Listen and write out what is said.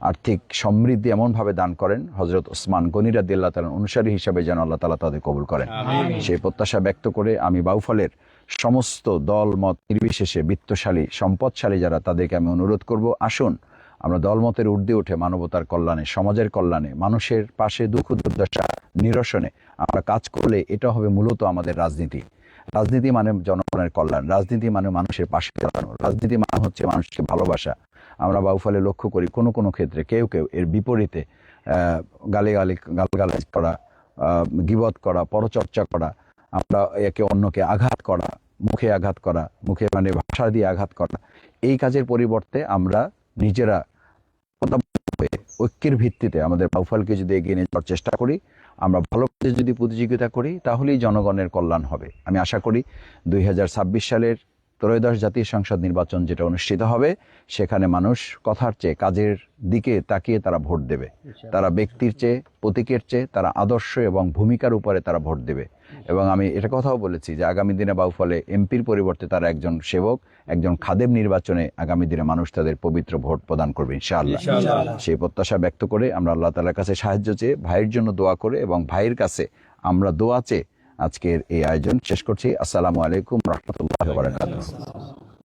আর্থিক সমৃদ্ধি এমনভাবে দান করেন হজরত ওসমান গনিরা দিল্লা তালার অনুসারী হিসাবে যেন আল্লাহ তালা তাদের কবুল করেন। সেই প্রত্যাশা ব্যক্ত করে আমি বাউফলের সমস্ত দল মত নির্বিশেষে বিত্তশালী সম্পদশালী যারা তাদেরকে আমি অনুরোধ করব আসুন আমরা দলমতের ঊর্ধ্বে উঠে মানবতার কল্যাণে সমাজের কল্যাণে মানুষের পাশে দুঃখ দুর্দশা নিরসনে আমরা কাজ করলে এটা হবে মূলত আমাদের রাজনীতি। রাজনীতি মানে জনগণের কল্যাণ রাজনীতি মানে মানুষের পাশে দাঁড়ানো রাজনীতি মানে হচ্ছে মানুষকে ভালোবাসা আমরা বাউফলে লক্ষ্য করি কোনো কোনো ক্ষেত্রে কেউ কেউ এর বিপরীতে আহ, গালিগালি গালগালাজ করা গিবত করা পরচর্চা করা আমরা একে অন্যকে আঘাত করা মুখে আঘাত করা মুখে মানে ভাষা দিয়ে আঘাত করা এই কাজের পরিবর্তে আমরা নিজেরা ঐক্যের ভিত্তিতে আমাদের বাউফলকে যদি এগিয়ে নিয়ে যাওয়ার চেষ্টা করি আমরা ভালো কাজে যদি প্রতিযোগিতা করি তাহলেই জনগণের কল্যাণ হবে। আমি আশা করি দুই হাজার ছাব্বিশ সালের ত্রয়োদশ জাতীয় সংসদ নির্বাচন যেটা অনুষ্ঠিত হবে সেখানে মানুষ কথার চেয়ে কাজের দিকে তাকিয়ে তারা ভোট দেবে। তারা ব্যক্তির চেয়ে প্রতীকের চেয়ে তারা আদর্শ এবং ভূমিকার উপরে তারা ভোট দেবে। এবং আমি এটা কথাও বলেছি যে আগামী দিনে বাউফলে এমপির পরিবর্তে তারা একজন সেবক একজন খাদেম নির্বাচনে আগামী দিনে মানুষ তাদের পবিত্র ভোট প্রদান করবে ইনশাআল্লাহ। সেই প্রত্যাশা ব্যক্ত করে আমরা আল্লাহ তালার কাছে সাহায্য চেয়ে ভাইয়ের জন্য দোয়া করে এবং ভাইয়ের কাছে আমরা দোয়া চেয়ে আজকের এই আয়োজন শেষ করছি। আসসালামু আলাইকুম রহমতুল্লাহ